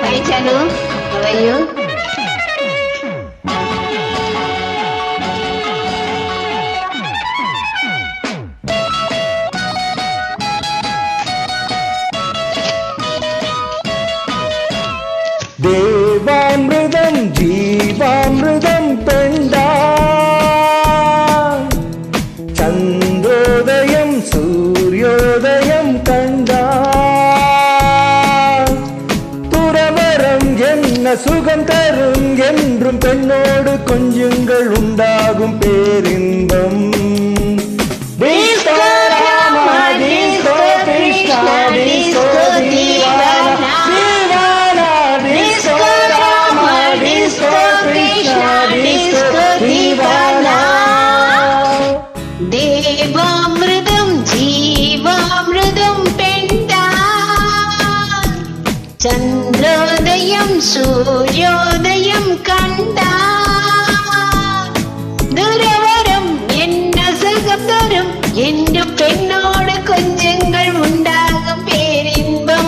పైచలు అవయ్యూ உண்டாகும் பேரின்பம். தேவாமிருதம் ஜீவாமிருதம் பெண்டா சந்திரோதயம் சூரியோதயம் എന്റെ പെണ്ണോട് കൊഞ്ചങ്ങൾ ഉണ്ടാകും പേരിമ്പം.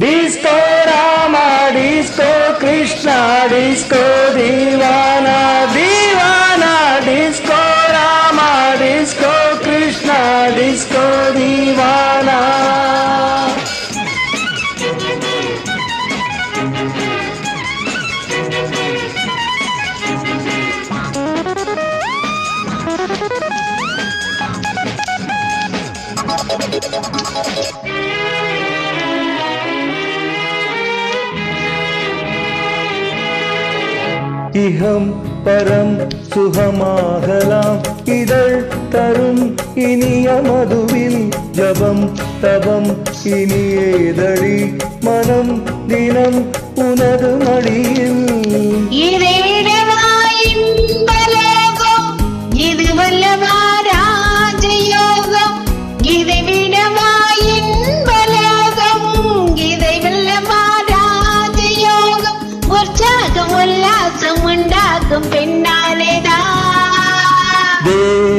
Disco Rama disco Krishna disco ദീവാനാ. இகம் பரம் சுகமாகலாம். இதழ் தரும் இனிய மதுவில் ஜபம் தபம் இனியேதழி மனம் தினம் உனது மடியில்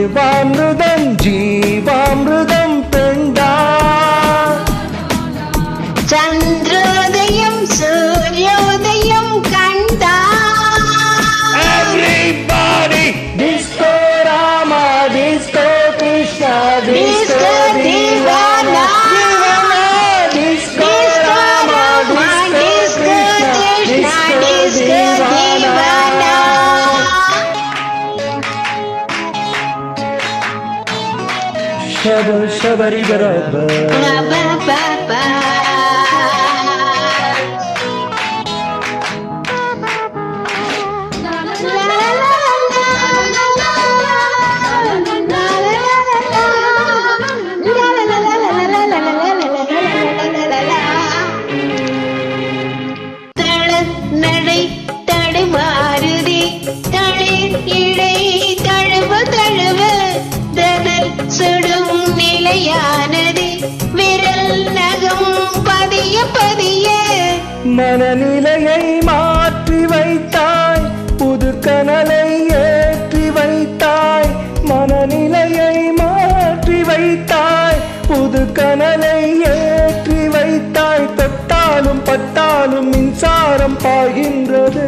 தேவாமிருதம் ஜீவாமிருதம் பெண்டா சந்திரோதயம் சூரியோதயம் கண்டா Everybody! Disco Rama, Disco Krishna, bari bara ba ba ba ba நடை மனநிலையை மாற்றி வைத்தாய் புது கனலை ஏற்றி வைத்தாய் மனநிலையை மாற்றி வைத்தாய் புது கனலை ஏற்றி வைத்தாய் தொட்டாலும் பட்டாலும் மின்சாரம் பாய்கின்றது.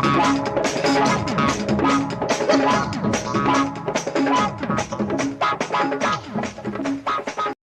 What?